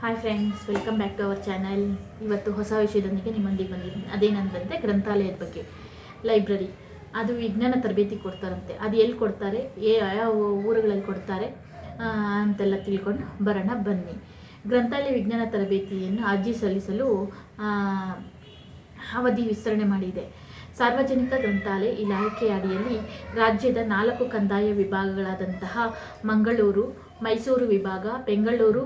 Hi friends welcome back to our channel ಇವತ್ತು ಹೊಸ ವಿಷಯದೊಂದಿಗೆ ನಿಮ್ಮೊಂದಿಗೆ ಬಂದಿದ್ದೀನಿ. ಅದೇನಂದಂತೆ ಗ್ರಂಥಾಲಯದ ಬಗ್ಗೆ. ಲೈಬ್ರರಿ ಅದು ವಿಜ್ಞಾನ ತರಬೇತಿ ಕೊಡ್ತಾರಂತೆ. ಅದು ಎಲ್ಲಿ ಕೊಡ್ತಾರೆ? ಏ ಯಾವ ಊರುಗಳಲ್ಲಿ ಕೊಡ್ತಾರೆ? ಅಂತೆಲ್ಲ ತಿಳ್ಕೊಂಡು ಬರೋಣ ಬನ್ನಿ. ಗ್ರಂಥಾಲಯ ವಿಜ್ಞಾನ ತರಬೇತಿಯನ್ನು ಅರ್ಜಿ ಸಲ್ಲಿಸಲು ಅವಧಿ ವಿಸ್ತರಣೆ ಮಾಡಿದೆ. ಸಾರ್ವಜನಿಕ ಗ್ರಂಥಾಲಯ ಇಲಾಖೆಯ ಅಡಿಯಲ್ಲಿ ರಾಜ್ಯದ ನಾಲ್ಕು ಕಂದಾಯ ವಿಭಾಗಗಳಾದಂತಹ ಮಂಗಳೂರು ಮೈಸೂರು ವಿಭಾಗ, ಬೆಂಗಳೂರು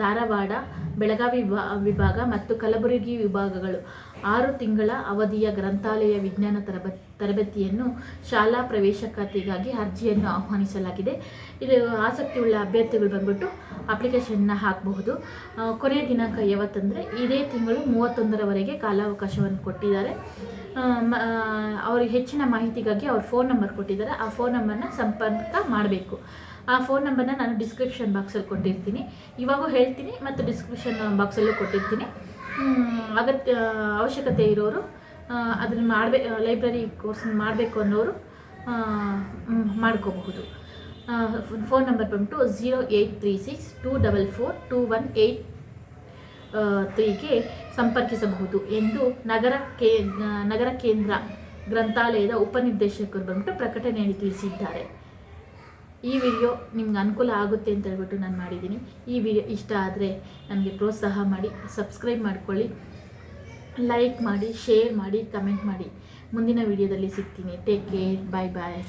ಧಾರವಾಡ, ಬೆಳಗಾವಿ ವಿಭಾಗ ಮತ್ತು ಕಲಬುರಗಿ ವಿಭಾಗಗಳು. ಆರು ತಿಂಗಳ ಅವಧಿಯ ಗ್ರಂಥಾಲಯ ವಿಜ್ಞಾನ ತರಬ, ತರಬೇತಿಯನ್ನು ಶಾಲಾ ಪ್ರವೇಶಾತಿಗಾಗಿ ಅರ್ಜಿಯನ್ನು ಆಹ್ವಾನಿಸಲಾಗಿದೆ. ಇದು ಆಸಕ್ತಿಯುಳ್ಳ ಅಭ್ಯರ್ಥಿಗಳು ಬಂದ್ಬಿಟ್ಟು ಅಪ್ಲಿಕೇಶನ್ನ ಹಾಕಬಹುದು. ಕೊನೆಯ ದಿನಾಂಕ ಯಾವತ್ತಂದರೆ ಇದೇ ತಿಂಗಳು ಮೂವತ್ತೊಂದರವರೆಗೆ ಕಾಲಾವಕಾಶವನ್ನು ಕೊಟ್ಟಿದ್ದಾರೆ. ಅವ್ರಿಗೆ ಹೆಚ್ಚಿನ ಮಾಹಿತಿಗಾಗಿ ಅವ್ರ ಫೋನ್ ನಂಬರ್ ಕೊಟ್ಟಿದ್ದಾರೆ. ಆ ಫೋನ್ ನಂಬರ್ನ ಸಂಪರ್ಕ ಮಾಡಬೇಕು. ಆ ಫೋನ್ ನಂಬರ್ನ ನಾನು ಡಿಸ್ಕ್ರಿಪ್ಷನ್ ಬಾಕ್ಸಲ್ಲಿ ಕೊಟ್ಟಿರ್ತೀನಿ. ಇವಾಗೂ ಹೇಳ್ತೀನಿ ಮತ್ತು ಡಿಸ್ಕ್ರಿಪ್ಷನ್ ಬಾಕ್ಸಲ್ಲೂ ಕೊಟ್ಟಿರ್ತೀನಿ. ಅಗತ್ಯ, ಅವಶ್ಯಕತೆ ಇರೋರು ಅದನ್ನು ಮಾಡಬೇ ಲೈಬ್ರರಿ ಕೋರ್ಸ್ ಮಾಡಬೇಕು ಅನ್ನೋರು ಮಾಡ್ಕೋಬಹುದು. ಫೋನ್ ನಂಬರ್ ಬಂದ್ಬಿಟ್ಟು zero eight three six two double four two one eight ತ್ರೀಗೆ ಸಂಪರ್ಕಿಸಬಹುದು ಎಂದು ನಗರ ಕೇ, ನಗರ ಕೇಂದ್ರ ಗ್ರಂಥಾಲಯದ ಉಪನಿರ್ದೇಶಕರು ಬಂದ್ಬಿಟ್ಟು ಪ್ರಕಟಣೆಯಲ್ಲಿ ತಿಳಿಸಿದ್ದಾರೆ. ಈ ವಿಡಿಯೋ ನಿಮ್ಗೆ ಅನುಕೂಲ ಆಗುತ್ತೆ ಅಂತ ಹೇಳ್ಬಿಟ್ಟು ನಾನು ಮಾಡಿದ್ದೀನಿ. ಈ ವಿಡಿಯೋ ಇಷ್ಟ ಆದರೆ ನನಗೆ ಪ್ರೋತ್ಸಾಹ ಮಾಡಿ ಸಬ್ಸ್ಕ್ರೈಬ್ ಮಾಡ್ಕೊಳ್ಳಿ. ಲೈಕ್ ಮಾಡಿ ಶೇರ್ ಮಾಡಿ ಕಮೆಂಟ್ ಮಾಡಿ. ಮುಂದಿನ ವಿಡಿಯೋದಲ್ಲಿ ಸಿಗ್ತೀನಿ. ಟೇಕ್ ಕೇರ್ ಬಾಯ್ ಬಾಯ್